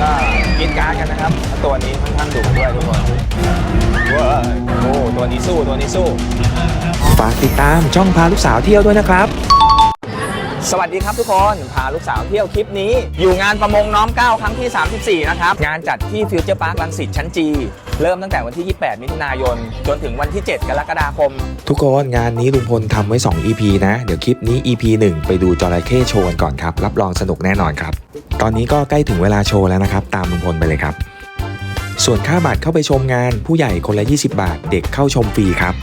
ก็กินการ์ดกันนะครับ ตัวนี้ค่อนข้างดุด้วยทุกคนว้าโอ้ตัวนี้สู้ตัวนี้สู้ ฝากติดตามช่องพาลูกสาวเที่ยวด้วยนะครับ สวัสดีครับทุกคนพาลูกสาวเที่ยวคลิปนี้ อยู่งานประมงน้อมเกล้าครั้งที่ 34 นะครับ งานจัดที่ฟิวเจอร์พาร์คลังสิตชั้นจี เริ่มตั้งแต่วันที่ 28 มิถุนายน จนถึงวันที่ 7 กรกฎาคม ทุกคนงานนี้ลุงพลทำไว้ 2 EP นะ เดี๋ยวคลิปนี้ EP 1 ไปดูจระเข้โชว์กันก่อนครับ รับรองสนุกแน่นอนครับ ตอนนี้ก็ใกล้ถึงเวลาโชว์แล้วนะครับ ตามลุงพลไปเลยครับ ส่วนค่าบัตรเข้าไปชมงานผู้ใหญ่คนละ 20 บาท เด็กเข้าชมฟรีครับ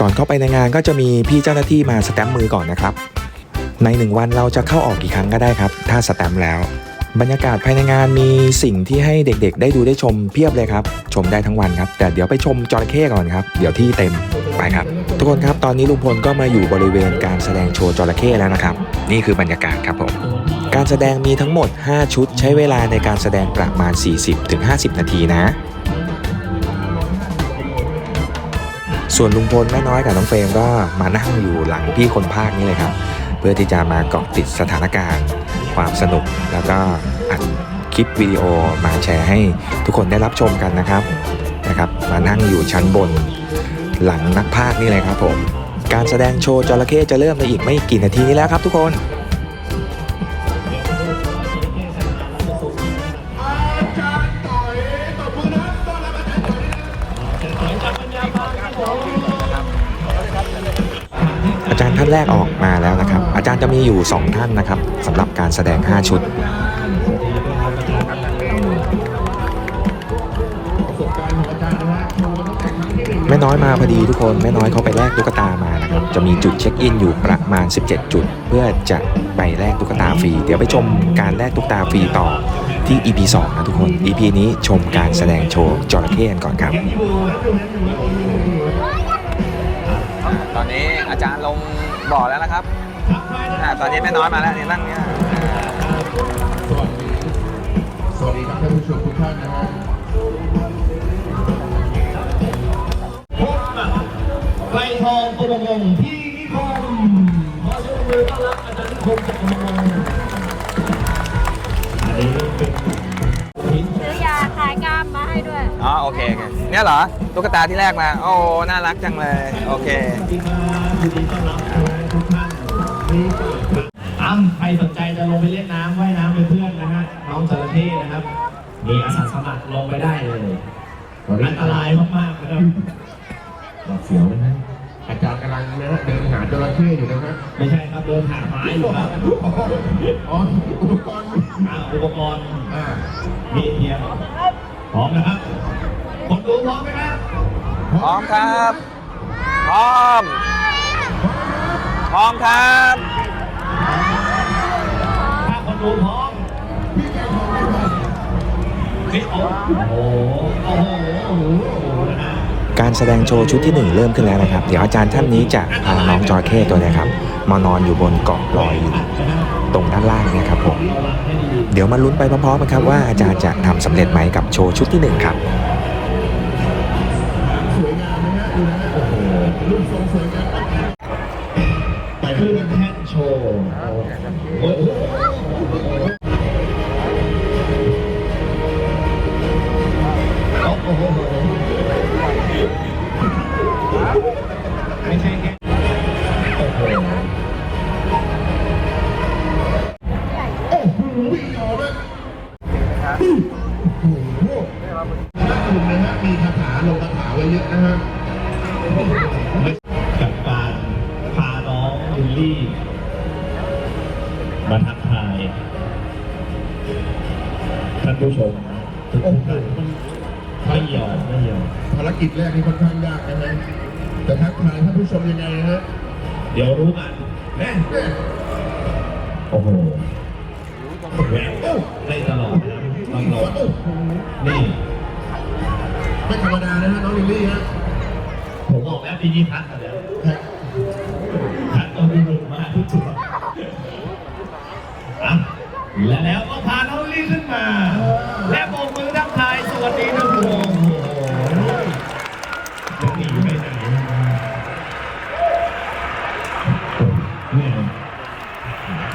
ก่อนเข้าไปในงานก็จะมีพี่เจ้าหน้าที่มาสแตมป์มือก่อนนะครับ ในหนึ่งวันเราจะเข้าออกกี่ครั้งก็ได้ครับ ถ้าสแตมป์แล้ว บรรยากาศภายในงานมีสิ่งที่ให้เด็กๆ ได้ดูได้ชมเพียบเลยครับ ชมได้ทั้งวันครับ แต่เดี๋ยวไปชมจระเข้ก่อนครับ เดี๋ยวที่เต็มไปครับ ทุกคนครับตอนนี้ลุงพลก็มาอยู่บริเวณการแสดงโชว์จระเข้แล้วนะครับ นี่คือบรรยากาศครับผมการแสดงมีทั้งหมด 5 ชุด ใช้เวลาในการแสดงประมาณ 40-50 นาทีนะ ส่วนลุงพลแม่น้อยกับน้องเฟรมก็มานั่งอยู่หลังพี่คนภาคนี่เลยครับ เพื่อที่จะมาเกาะติดสถานการณ์ ความสนุก แล้วก็อัดคลิปวิดีโอมาแชร์ให้ทุกคนได้รับชมกันนะครับนะครับ มานั่งอยู่ชั้นบนหลังนักภาคนี่เลยครับผม การแสดงโชว์จระเข้จะเริ่มในอีกไม่กี่นาทีนี้แล้วครับทุกคนาจารย์ท่านแรกออกมาแล้วนะครับ อาจารย์จะมีอยู่ 2 ท่านนะครับสำหรับการแสดง 5 ชุดแม่น้อยมาพอดีทุกคนแม่น้อยเขาไปแลกตุ๊กตามานะครับจะมีจุดเช็คอินอยู่ประมาณ 17 จุด เพื่อจะไปแลกตุ๊กตาฟรี เดี๋ยวไปชมการแลกตุ๊กตาฟรีต่อที่ EP 2 นะทุกคน EP นี้ชมการแสดงโชว์จระเข้กันก่อนครับ ตอนนี้อาจารย์ลง บ่อแล้วนะครับอ่าตอนนี้แม่น้อยมาแล้วนี่นั่งเนี่ยสวัสดีครับท่านผู้ชมทุกท่านนะฮะพบกับไกลทองประมงพี่นิคมขอเชิญมือต้อนรับอาจารย์นิคมจากประมงอันนี้เป็นหินซื้อยาคลายกล้ามมาให้ด้วย อ๋อโอเคโอเคเนี่ยเหรอตุ๊กตาที่แรกมา โอ้ น่ารักจังเลย โอเค ที่มายินดีต้อนรับทุกท่านนี่ อ้ำใครสนใจจะลงไปเล่นน้ำว่ายน้ำเป็นเพื่อนนะฮะน้องจระเข้นะครับ มีอาสาสมัครลงไปได้เลยอันตรายมากๆนะครับหวาดเสียวนะฮะอาจารย์กำลังนะฮะเดินหาจระเข้อยู่นะฮะไม่ใช่ครับเดินหาไม้อยู่ครับอ๋ออุปกรณ์หาอุปกรณ์อ่ามีเทียมพร้อมนะครับคนดูพร้อมไหมครับพร้อมครับพร้อมพ ร้อมครับถ้าคนดูพร้อมพี่โอ้โหโอ้โหโอ้โหโอ้โหนะฮะการแสดงโชว์ชุดที่ 1 เริ่มขึ้นแล้วนะครับ เดี๋ยวอาจารย์ท่านนี้จะพาน้องจระเข้ตัวเนี้ครับ มานอนอยู่บนเกาะลอยอยู่ตรงด้านล่างเนี่ยครับผมเดี๋ยวมาลุ้นไปพร้อมๆกันครับว่าอาจารย์จะทำสำเร็จไหมกับโชว์ชุดที่ 1 ครับสวยงามนะฮะดูนะฮะโอ้โหรูปทรงสวย และแล้วก็พาน้องลิลลี่ขึ้นมา และโบกมือทักทายสวัสดีท่านผู้ชมโอ้โหจะหนีไปไหนเนี่ย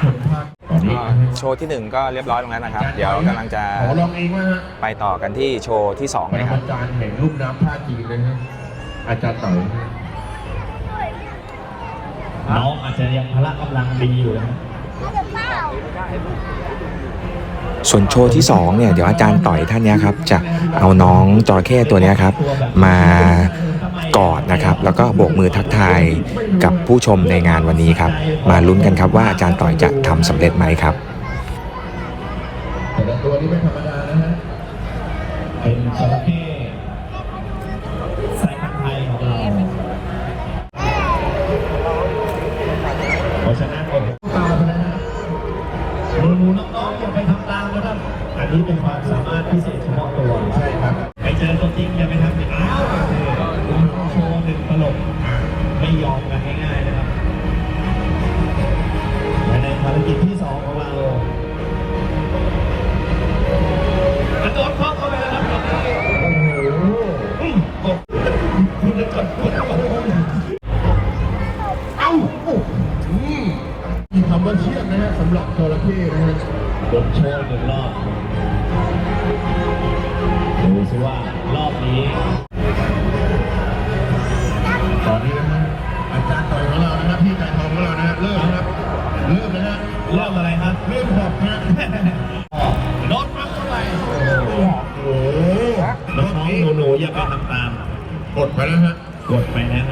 ผมพาตอนนี้อ่าโชว์ที่หนึ่งก็เรียบร้อยตรงนั้นนะครับ เดี๋ยวกำลังจะขอลองเองว่าฮะไปต่อกันที่โชว์ที่สองปเลรยคมารับจารย์แห่งลุ่มน้ำท่าจีนนะฮะอาจารย์เต๋อน้องอาจจะยังพละกำลังดีอยู่นะ ส่วนโชว์ที่ 2 เนี่ย เดี๋ยวอาจารย์ต่อยท่านนี้ครับ จะเอาน้องจระเข้ตัวนี้ครับ มากอดนะครับ แล้วก็โบกมือทักทายกับผู้ชมในงานวันนี้ครับ มาลุ้นกันครับว่าอาจารย์ต่อยจะทำสำเร็จไหมครับแต่ตัวนี้ไม่ธรรมดานะฮะเป็นจระเข้ ดูสิว่ารอบนี้ตอนนี้นะฮะอาจารย์ต่อยของเรานะครับพี่กายทองของเรานะฮะเริ่มนะครับเริ่มนะฮะเริ่มอะไรครับเริ่มหอบนะโดนปั๊บเข้าไปโอ้โหน้องๆหนูๆอย่าไปทำตาม กดไปแล้วฮะกดไปนะฮะ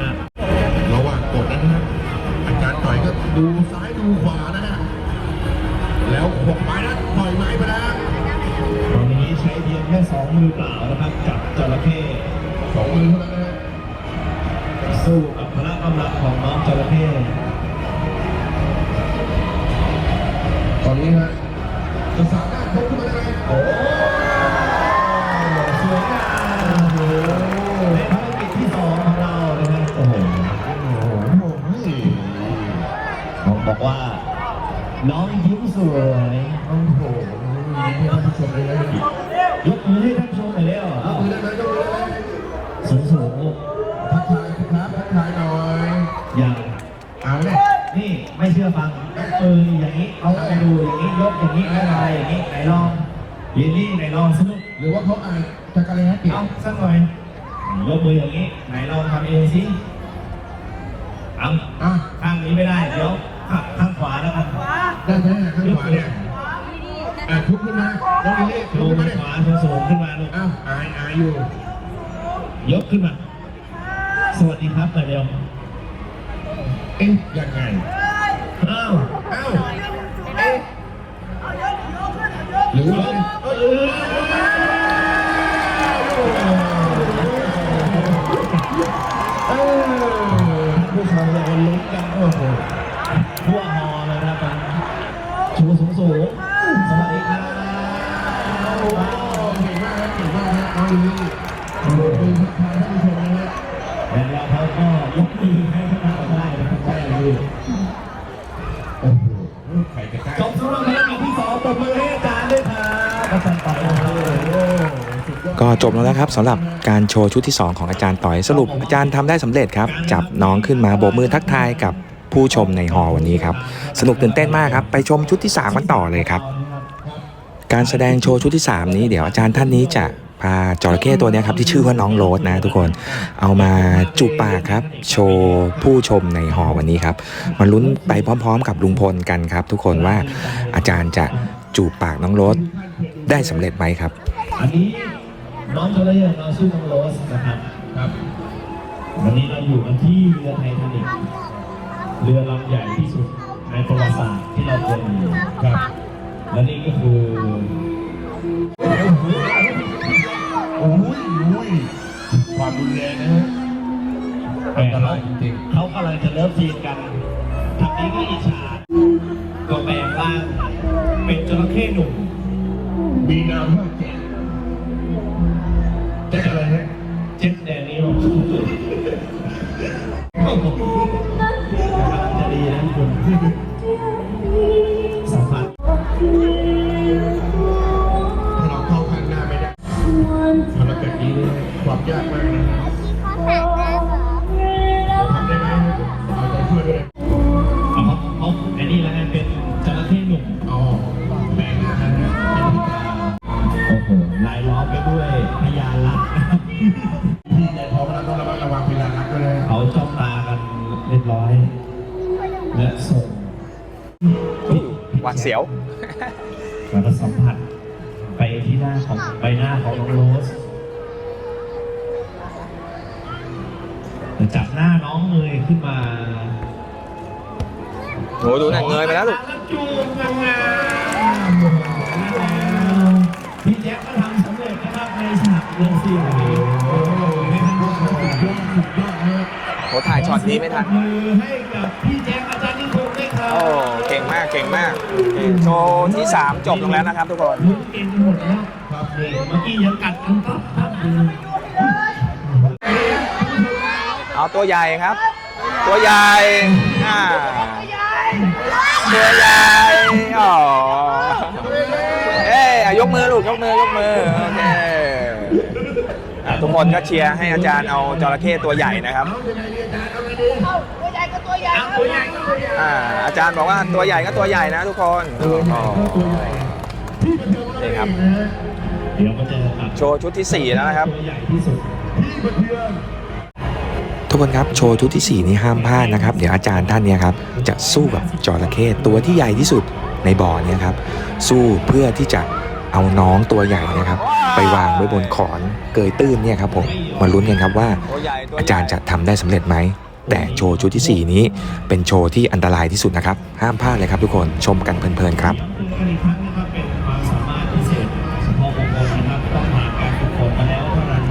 ระ ยกขึ้นมา สวัสดีครับหน่อยเดียวเอ๊ะยังไงอ้าวอ้าวเอ๊ะหรือว่าเอ้ยเออผู้ชมเราลุ้นกันโอ้โหทั่วฮอเลยนะครับชูสูงสูงสวัสดีครับว้าวเก่งมากครับเก่งมากครับเอาดี จบสำหรับรายการที่สองตบมือให้อาจารย์ด้วยครับก็จบแล้วนะครับสำหรับการโชว์ชุดที่ 2 ของอาจารย์ต่อยสรุปอาจารย์ทำได้สำเร็จครับ จับน้องขึ้นมาโบกมือทักทายกับผู้ชมในฮอลวันนี้ครับ สนุกตื่นเต้นมากครับ ไปชมชุดที่ 3 กันต่อเลยครับ การแสดงโชว์ชุดที่ 3 นี้เดี๋ยวอาจารย์ท่านนี้จะพาจระเข้ตัวนี้ครับที่ชื่อว่าน้องโรสนะทุกคนเอามาจูบปากครับ โชว์ผู้ชมในหอวันนี้ครับมาลุ้นไปพร้อม ๆ กับลุงพลกันครับ ทุกคนว่าอาจารย์จะจูบปากน้องโรสได้สำเร็จไหมครับ อันนี้น้องจระเข้ของเราชื่อน้องโรสนะครับครับ วันนี้เราอยู่กันที่เรือไททานิกเรือลำใหญ่ที่สุดในประวัติศาสตร์ที่เราเคยมีครับ และนี่ก็คือโอ้ยโอ้ยความรุนแรงนะฮะอันตรายจริงเขากำลังจะเลิฟซีนกันทางนี้ก็อิจฉาก็แปลงร่าง เป็นจระเข้หนุ่ม ๆมีนามว่าแจ็คแจ็คอะไรฮะ เจ็ดแดนนี้หรอกจ เสียวแล้วก็สัมผัสไปที่หน้าของใบหน้าของน้องโรสจับหน้าน้องเงยขึ้นมาโหดูน่ะเงยไปแล้วลูกจูบงามๆพี่แจ๊คก็ทำสำเร็จนะครับในฉากเรื่องซีรีส์โอ้โหให้ท่านผู้ชมสุดยอดสุดยอดนะโหถ่ายช็อตนี้ไม่ทันมือให้กับพี่แจ๊ค อาจารย์นิคมด้วยครับโอ้เก่งมากเก่งมากโอเคโชว์ที่ 3 จบลงแล้วนะครับทุกคนลุ้นเก่งหมดแล้วครับนี่เมื่อกี้ยังกัดกันตับตับอยู่เอาตัวใหญ่ครับ ตัวใหญ่อ่าตัวใหญ่อ๋อเอ้ยอะยกมือลูกยกมือยกมือโอเคอะทุกคนก็เชียร์ให้อาจารย์เอาจระเข้ตัวใหญ่นะครับ อาตัวใหญ่ก็ตัวใหญ่อ่าอาจารย์บอกว่าตัวใหญ่ก็ตัวใหญ่นะทุกคนอ๋อนี่ครับเดี๋ยวมาเจอกับโชว์ชุดที่ 4 แล้วนะครับตัวใหญ่ที่สุดทุกคนครับโชว์ชุดที่ 4 นี้ห้ามพลาดนะครับ เดี๋ยวอาจารย์ท่านเนี้ครับจะสู้กับจระเข้ตัวที่ใหญ่ที่สุดในบ่อเนี่ยครับ สู้เพื่อที่จะเอาน้องตัวใหญ่นะครับ ไปวางไว้บนขอนเกยตื้นเนี่ยครับผมมาลุ้นกันครับว่าตัวใหญ่ตัวใหญ่อาจารย์จะทำได้สำเร็จไหม แต่โชว์ชุดที่ 4 นี้ เป็นโชว์ที่อันตรายที่สุดนะครับ ห้ามพลาดเลยครับทุกคนชมกันเพลินๆครับย้ำเตือนกันอีกครั้งนะครับเป็นความสามารถพิเศษเฉพาะบุคคลนะครับต้องผ่านการฝึกฝนมาแล้วเท่านั้น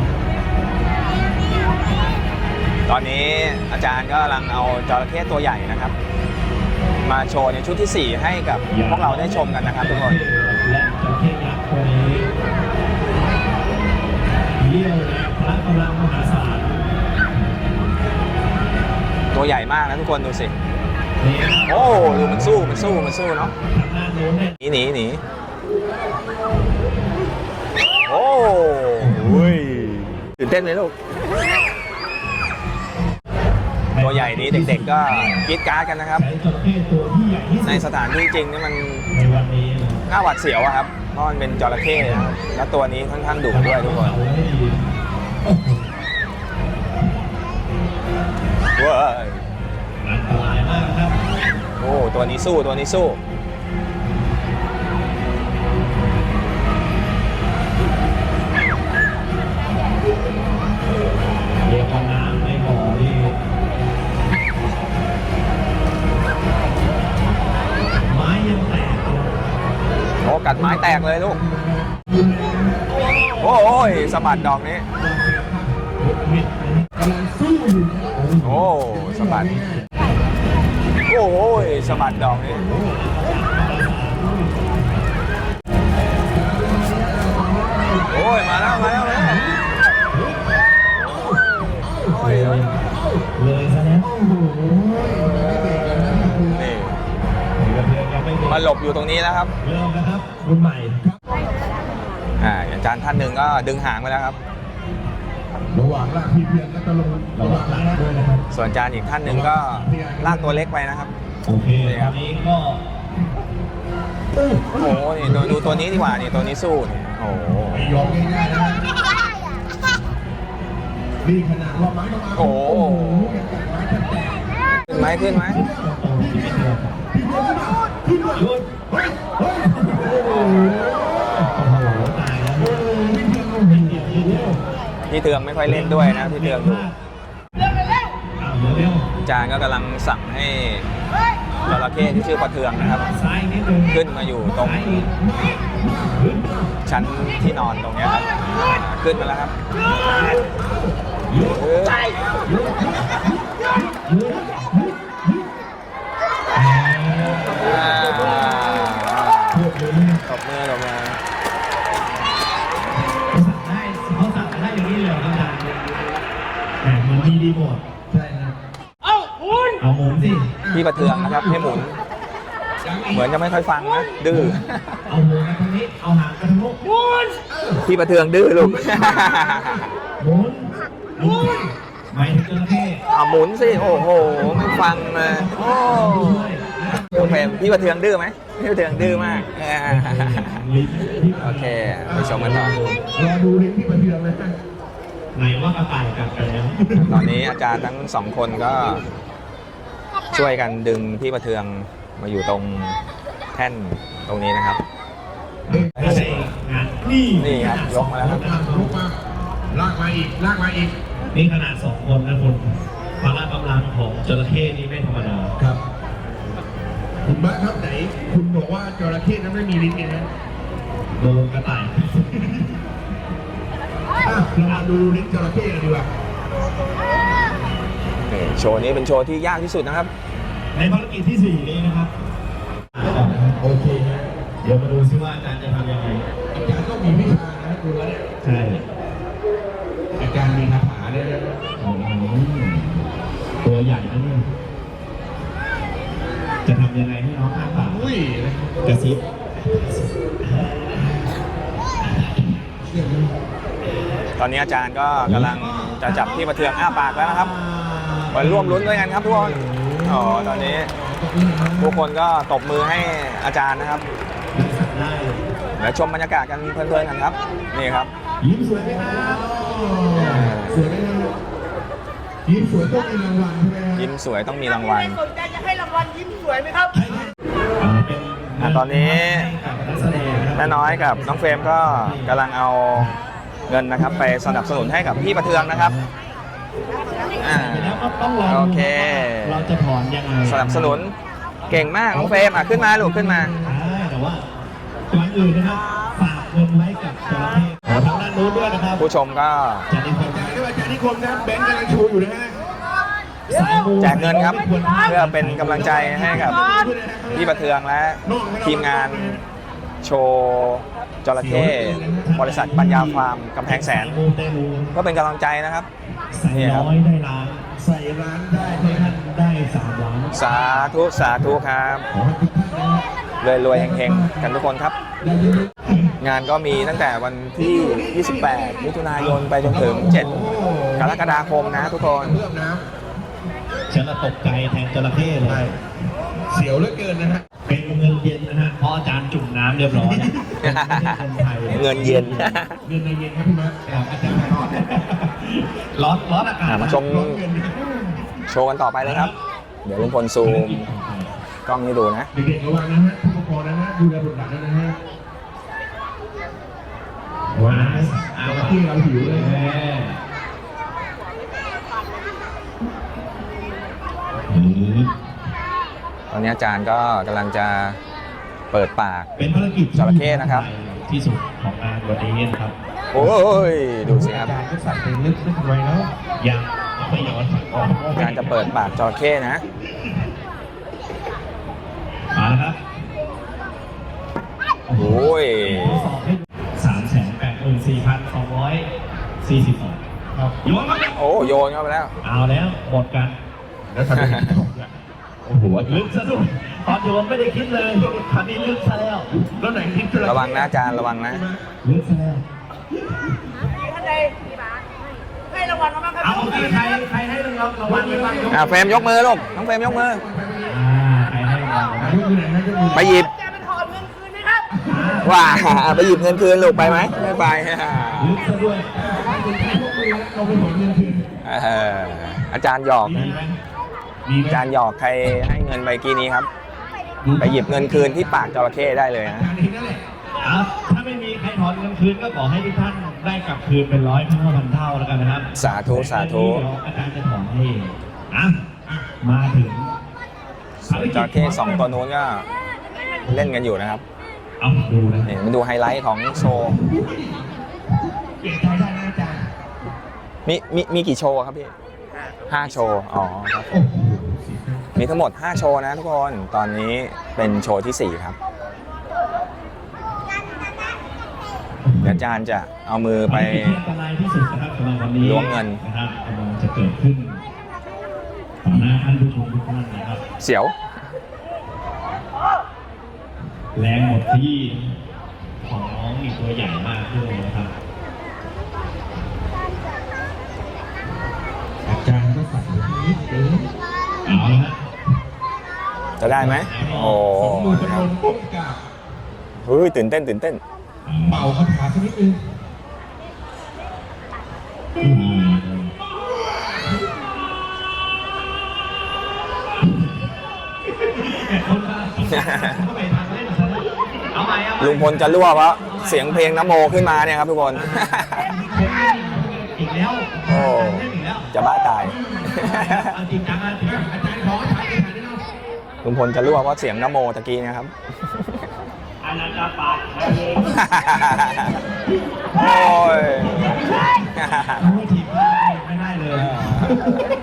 ตอนนี้อาจารย์ก็กำลังเอาจระเข้ตัวใหญ่นะครับ มาโชว์ในชุดที่ 4 ให้กับพวกเราได้ชมกันนะครับทุกคนและจระเข้ยักษ์ตัวนี้เลี้ยวและพละกำลังมหาศาล ตัวใหญ่มากนะทุกคนดูสิ โอ้ดูมันสู้มันสู้มันสู้เนาะหนีหนีหนีโอ้ยตื่นเต้นไหมลูก ตัวใหญ่นี้เด็กๆก็กรีดการ์ดกันนะครับ ในสถานที่จริงนี่มันน่าหวาดเสียวอะครับเพราะมันเป็นจระเข้แล้วตัวนี้ค่อนข้างดุด้วยทุกคน ว้ให้ดีเว้ยอันตรายมากครับโอ้ตัวนี้สู้ตัวนี้สู้เรียกว่าน้ำในบ่อนี่ไม้ยังแตกเลยโอ้กัดไม้แตกเลยลูก โอ้ยสะบัดดอกนี้มิดนะ กำลังสู้อยู่นะโอ้สะบัด โอ้ยสะบัดดอกนี้โอ้ย มาแล้ว มาแล้วมาแล้วโอ้ยเลยซะแล้วนี่กระเทือนยังไม่เด็มาหลบอยู่ตรงนี้แล้วครับ เริ่มนะครับ คุณใหม่อ่าอาจารย์ท่านหนึ่งก็ดึงหางไปแล้วครับ ระหว่างลากพี่เพียงก็จะลงระระหวัว่างงหลัลางกด้วยนะครับส่วนอาจารย์อีกท่านหนึ่งก็ลากตัวเล็กไปนะครับ โอเคตอนนี้ก็โอ้โหนี่ดูดูตัวนี้ดีกว่านี่ตัวนี้สู้นี่โอ้โหไม่ยอมง่ายๆนะฮะนี่ขนาดว่าไม้ต้องมาโอ้โหยังกัดไม้แทบแตกขึ้นไหมขึ้นไหมโตชีวิตเลยหยุด พี่เทืองไม่ค่อยเล่นด้วยนะพี่เทืองดูอาจารย์ก็กำลังสั่งให้จระเข้ที่ชื่อปลเทืองนะครับ ขึ้นมาอยู่ตรง ชั้นที่นอนตรงนี้ครับขึ้นมาแล้วครับหยุ เหมือนมีรีโมทใช่นะเอาหมุนสิพี่ประเทืองนะครับให้หมุน เหมือนจะไม่ค่อยฟังนะดื้อเอาหมุนมาทางนี้เอาหางไปทางโน้นหมุนพี่ประเทืองดื้อลูกหมุนหมุนหมายถึงจระเข้เอาหมุนสิโอ้โหไม่ฟังเลยโอ้ด้วยโอเคพี่ประเทืองดื้อไหมพี่ประเทืองดื้อมากอ่าลิ้นที่โอเคไปชมกันต่อรอดูลิ้นที่ประเทืองเลยนะ ไหนว่ากระต่ายกัดกันแล้วตอนนี้อาจารย์ทั้งสองคนก็ช่วยกันดึงพี่ประเทืองมาอยู่ตรงแถท่นตรงนี้นะครับไม่ใช่งานนี่นี่ครับยกมาแล้วครับ ลุกมาลากมาอีกลากมาอีกนี่ขนาดสองคนนะคุณพละกำลังของจระเข้นี่ไม่ธรรมดาครับ คุณบ้าครับไหน คุณบอกว่าจระเข้นั้นไม่มีลิ้นไงฮะโดนกระต่าย อะเรามาดูลิ้นจระเข้กันดีกว่านี่โชว์นี้เป็นโชว์ที่ยากที่สุดนะครับ ในภารกิจที่สี่นี้นะครับโอเคฮะเดี๋ยวมาดูซิว่าอาจารย์จะทำยังไงอาจารย์ก็มีวิชานะดูแล้วเนี่ยใช่อาจารย์มีคาถาเนี่ยนะอืมตัวใหญ่นะเนี่ยจะทำยังไงให้น้องอ้าปากอุ้ยกระซิบเสียงมัน ตอนนี้อาจารย์ก็กำลังจะจับที่ประเทืองอ้าปากแล้วนะครับไปร่วมลุ้นด้วยกันครับทุกคนอ๋อตอนนี้ทุกคนก็ตบมือให้อาจารย์นะครับได้เดี๋ยวชมบรรยากาศกันเพลินๆกันครับ นี่ครับ ยิ้มสวยไหมครับสวยไหมครับยิ้มสวยต้องมีรางวัลใช่ไหมครับยิ้มสวยต้องมีรางวัล สนใจจะให้รางวัลยิ้มสวยไหมครับ อ่าเป็นอะตอนนี้นักแสดงนะครับ แม่น้อยกับน้องเฟรมก็กำลังเอา เงินนะครับ ไปสนับสนุนให้กับพี่ประเทืองนะครับอ่าแล้วก็ต้องรอดูโอเคเราจะถอนยังไงสนับสนุนเก่งมากน้องเฟรมอะขึ้นมาลูกขึ้นมา อ่าแต่ว่าก่อนอื่นนะครับฝากเงินไว้กับจระเข้ขอทางด้านนู้นด้วยนะครับผู้ชมก็จะได้คนอาจารย์ด้วยอาจารย์นิคมนะแบงค์กำลังชูอยู่นะฮะสายมูแจกเงินครับเพื่อเป็นกำลังใจให้กับพี่ประเทืองและทีมงานโชว์ จระเข้บริษัทปัญญาฟาร์มกำแพงแสนสายมูเตลูก็เป็นกำลังใจนะครับใส่น้อยได้ล้านใส่ร้านได้ให้ท่านได้สามล้านสาธุสาธุครับขอให้ทุกท่านนะฮะรวยรวยๆเฮงๆ กันทุกคนครับได้เยอะงานก็มีตั้งแต่วันที่ 28 มิถุนายนไปจนถึง 7 กรกฎาคมนะทุกคนเพิ่มน้ฉันน่ะตกใจแทนจระเข้ำเลใช่ยเสียวเหลือเกินนะฮะ เป็นเงินเย็นนะฮะเพราะอาจารย์จุ่มน้ำเรียบร้อยไม่ใช่เงินไทยเงินเย็นเงินในเย็นครับพี่มาร์คครับอาจารย์รอดร้อนร้อนอากาศอะมาชมร้อนเงินนะโชว์กันต่อไปเลยครับ เดี๋ยวลุงพลซูมกล้องให้ดูนะ เด็กๆระวังนะฮะผู้ปกครองนะฮะดูแลบุตรหลานด้วยนะฮะว้าวเราที่เราหิวเลยแม่นะอืมตอนนี้อาจารย์ก็กำลังจะ เปิดปากเป็นภารกิจจระเข้นะครับ ที่สุดของงานวันนี้นะครับโอ้ยดูสิครับอาจารย์ก็ใส่ไปลึกลึกไว้แล้วยังไม่ย้อนออกอาจารย์จะเปิดปากจระเข้นะมาแล้วครับโอ้ยทดสอบให้สามแสนแปดหมื่นสี่พันสองร้อยสี่สิบสองครับโยนครับโอ้โยนเข้าไปแล้ว เอาแล้วหมดกันแล้วทำยังไงต่อเนี่ยโอ้โหลึกซะด้วย ตอนโยนไม่ได้คิดเลยคราวนี้ลึกซะแล้วแล้วไหนคิดระวังนะอาจารย์ระวังนะ ลึกซะแล้วท่านใดกี่บาทให้รางวัลมาบ้างครับเอาใครใครใครให้รางวัลไปบ้างยกอ่าเฟรมยกมือลูกน้องเฟรมยกมืออ่าใครให้รางวัลอายุอยู่ไหนนะก็มีไปหยิบจะไปถอนเงินคืนไหมครับว่าไปหยิบเงินคืนลูกไปไหมไม่ไปลึกซะด้วยเราไปถอนเงินคืนเอออาจารย์หยอกมีนะไหมมีไหมอาจารย์หยอกใครให้เงินไปกี้นี้ครับ ไปหยิบเงินคืนที่ปากจระเข้ได้เลยนะการนี้นั่นแหละอะถ้าไม่มีใครถอนเงินคืนก็ขอให้ทุกท่านได้กลับคืนเป็นร้อยเท่าพันเท่าแล้วกันนะครับสาธุสาธุเดี๋ยวอาจารย์จะถอนให้อะมาถึงส่วนจระเข้สองตัวนู้นก็เล่นกันอยู่นะครับเอาดูนะนี่มาดูไฮไลท์ของโชว์เปลี่ยนใจได้นะอาจารย์มีมีมีกี่โชว์ครับพี่ห้าโชว์ อ๋อครับโอ้โห มีทั้งหมด 5 โชว์นะทุกคน ตอนนี้เป็นโชว์ที่ 4 ครับ เดี๋ยวอาจารย์จะเอามือไปที่อันตรายที่สุดนะครับสำหรับวันนี้ล้วงเงินนะครับกำลังจะเกิดขึ้นต่อหน้าท่านผู้ชมทุกท่านนะครับ เสียว แรงหมดที่ของน้องมีตัวใหญ่มากด้วยนะครับอาจารย์ก็ใส่นิดเดียวเอาละฮะ จะได้ไหมโอ้สองมือเป็นคลรับมก้มกราบเฮ้ยตื่นเต้นตื่นเต้นเป่าคาถาสักนิดนึงอืมคนมาเข้าไปทางเล่นลุงพลจะรั่วเพราะเสียงเพลงน้ำโมขึ้นมาเนี่ยครับทุกคนอีกแล้วโอ้เล่นอีกแล้วจะบ้าตายเอาจริงจังนะอาจาร ลุงพลจะรั่วเพราะเสียงนโมตะกี้นะครับ อันนั้นจะปาดโอ้ยรู้ทีมไม่ได้เลย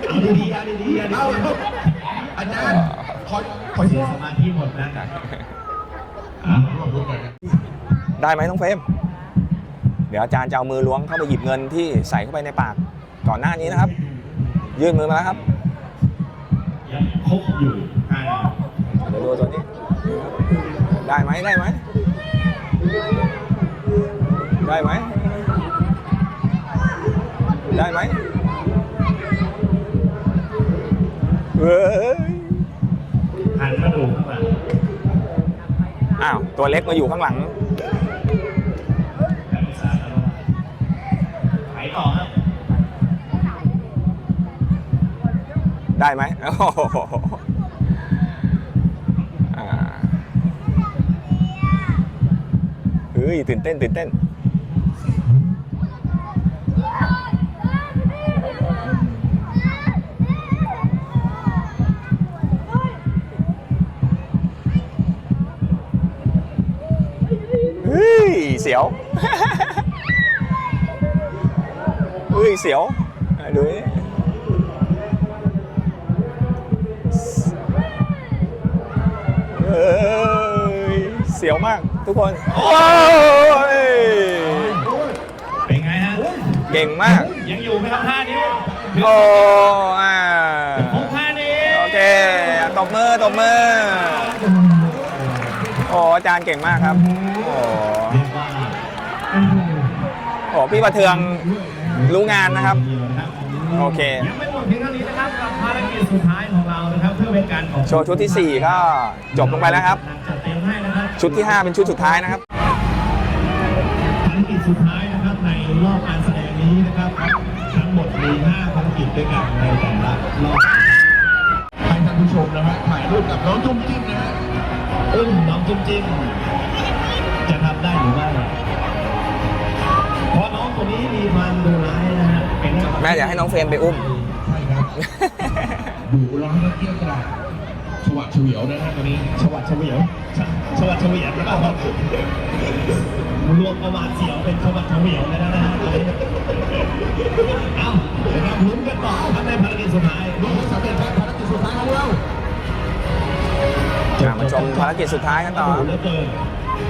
เอาดีๆเอาดีๆเอาดีๆอาจารย์ขอขอเสียสมาธิหมดนะได้ไหมน้องเฟรมเดี๋ยวอาจารย์จะเอามือล้วงเข้าไปหยิบเงินที่ใส่เข้าไปในปากก่อนหน้านี้นะครับ ยื่นมือมาแล้วครับยังคบอยู่ ได้ไหมได้ไหมได้ไหมได้ไหมเฮ้ยหันมาดูข้างหลังอ้าว ตัวเล็กมาอยู่ข้างหลังการศึกษาแล้วไปต่อครับ ได้ไหมโอ้โหอ่าเฮ้ยตื่นเต้นตื่นเต้นเฮ้ยเสียวเฮ้ยเสียวอะดูนี่เอ้ยเสียวมาก ทุกคน โอ้ย เป็นไงฮะ เก่งมาก ยังอยู่ไหมครับห้านิ้วโอ้อ่าครบห้านิ้วโอเคตบมือตบมือ โอ้อาจารย์เก่งมากครับ โอ้เรียกว่าโอ้พี่ประเทืองรู้งานนะครับเดียวนะครับ โอเคยังไม่หมดเพียงเท่านี้นะครับกับภารกิจสุดท้ายของเรานะครับ เพื่อเป็นการขอบคุณโชว์ชุดที่ 4 ก็จบลงไปแล้วครับ ชุดที่ 5 เป็นชุดสุดท้ายนะครับภารกิจสุดท้ายนะครับในรอบการแสดงนี้นะครับทั้งหมดมี5ภารกิจด้วยกันในแต่ละรอบให้ท่านผู้ชมนะฮะถ่ายรูปกับน้องจุ้มจิ้มนะฮะอุ้มน้องจุ๊มจิ้มจะทำได้หรือไม่เพราะน้องตัวนี้มีความดุร้ายนะฮะเป็นแม่อยากให้น้องเฟรมไปอุ้มใช่ครับดูร้อนแล้วเกลี้ยกล่อมฉ วัดเฉวียวนะฮะตอนนี้ชวัดเฉวียวชชวัดเฉวียนนะครับรวมประมาณเสียวเป็นชวัดเฉวียวเลยนะฮะตอนนี้เอ้าเดี๋ยวเราลุ้นกันต่อครับในภารกิจสุดท้ายดูสำเร็จครับภารกิจสุดท้ายของเราอะมาชมภารกิจสุดท้ายกันต่อเหลือเกิน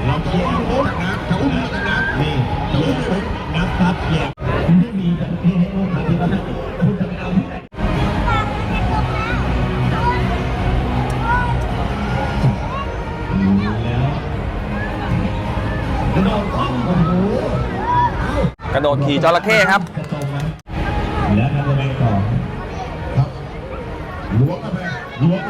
เราเคลียร์โอ้จากน้ำจะอุ้มมาจากน้ำนี่เหยียบนับครับเหยียบไม่มีแบบที่ให้ลูกค้าที่ว่าคุ กระโดดขี่จระเข้ครับแล้วทำยังไงต่อครับล้วงเข้าไปล้วง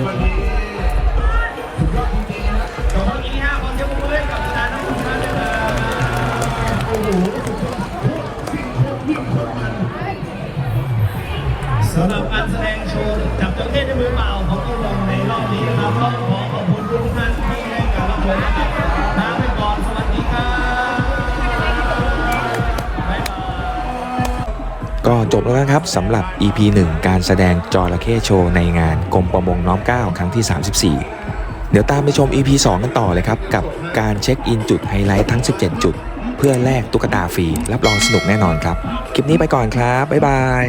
สำหรับการแสดงโชว์จับจระเข้ด้วยมือเปล่าของต้นลงในรอบนี้นะครับ จบแล้วนะครับสำหรับ EP 1 การแสดงจอระเข้โชว์ในงานกรมประมงน้อมเก้าครั้งที่ 34 เดี๋ยวตามไปชม EP 2 กันต่อเลยครับ กับการเช็คอินจุดไฮไลท์ทั้ง 17 จุด เพื่อแลกตุ๊กตาฟรีรับรองสนุกแน่นอนครับ คลิปนี้ไปก่อนครับ บ๊ายบาย